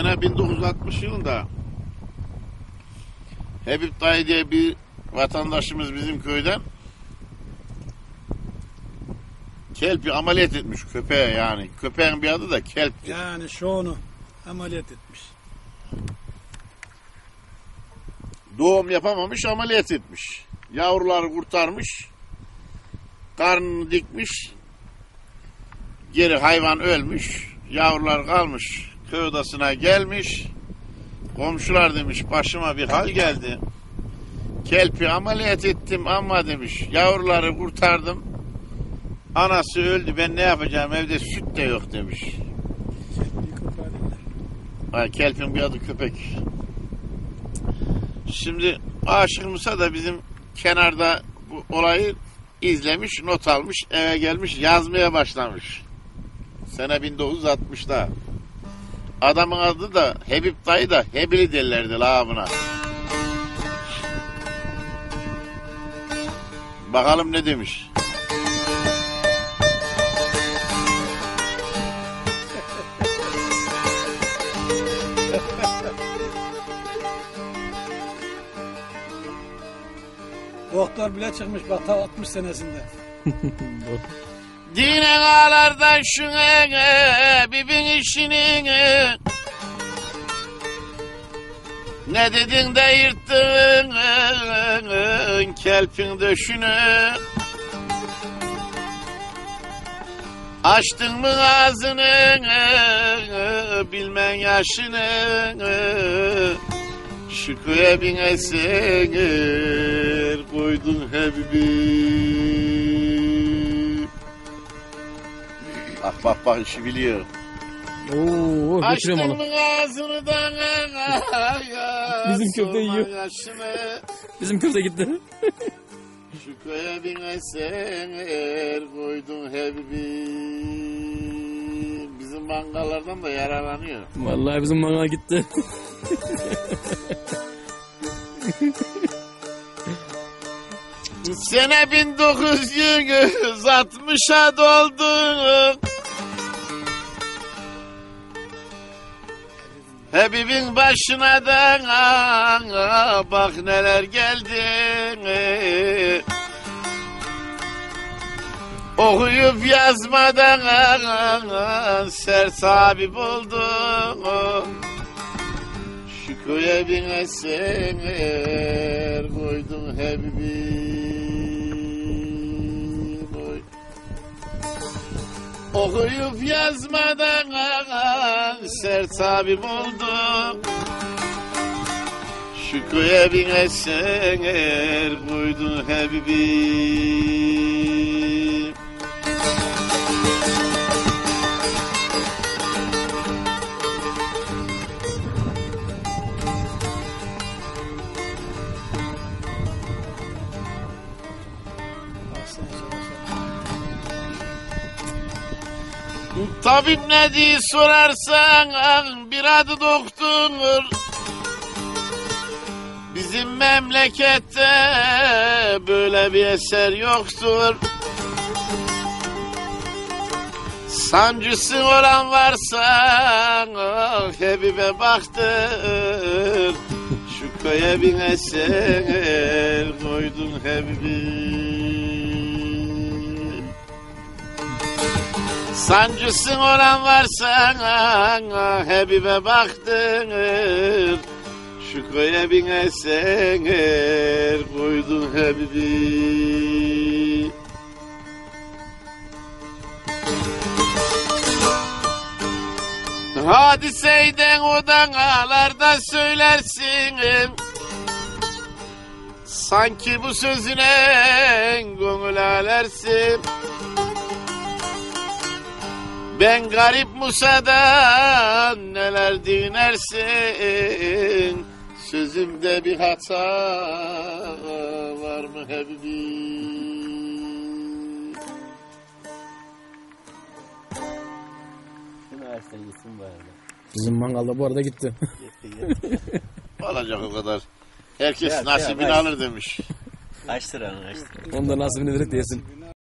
Sene 1960 yılında Habib Dayı diye bir vatandaşımız bizim köyden kelpi ameliyat etmiş köpeğe yani. Köpeğin bir adı da kelpti. Yani şunu ameliyat etmiş. Doğum yapamamış ameliyat etmiş. Yavruları kurtarmış. Karnını dikmiş. Geri hayvan ölmüş. Yavrular kalmış. Köy odasına gelmiş. Komşular demiş başıma bir hal geldi. Kelpi ameliyat ettim ama demiş. Yavruları kurtardım. Anası öldü ben ne yapacağım evde süt de yok demiş. Ha, Kelpin bir adı köpek. Şimdi Aşık Musa da bizim kenarda bu olayı izlemiş, not almış, eve gelmiş, yazmaya başlamış. Sene 1960'da. Adamın adı da Hebib dayı da Hebili derlerdi la buna. Bakalım ne demiş. Doktor bile çıkmış bak ta 60 senesinde. Dine ağlardan şuna bibin işini Ne dedin de yırttın? Kelpin döşünü. Açtın mı ağzını? Bilmen yaşını. Şu köye binesin koydun hebibi Bak bak bak işi biliyor. Oo, götürüyorum onu. ağzını da Bizim köfte yiyor. yaşını. Bizim köfte gitti. Şu köye binesin er koydun hebibi Bizim mangallardan da yararlanıyor. Vallahi bizim manga gitti. Sene 1960'a doldu. Habibin başına da bak neler geldi. Okuyup yazmadan sersabip oldu. Şu köye binesin er koydun Habibim. Okuyup yazmadan sert tabip oldu. Şu köye binesin er koydun Habibim Tabip ne diye sorarsan bir adı doktor. Bizim memlekette böyle bir eser yoktur. Sancısı olan varsa ah, Hebibe baktır. Şu köye bir eser koydun Hebibim. Sancısın olan varsa Hebibe baktır. Şu köye bin eser koydun Hebibi. Hadiseyden odangalarda söylersin Sanki bu sözüne gönül alersin Ben garip Musa'dan neler dinlersin Sözümde bir hata var mı Habibim? Bizim mangalda bu arada gitti. Olacak o kadar. Herkes Ya, nasibini ya, alır demiş. Kaç lira kaç lira? Onda nasibini verip yesin.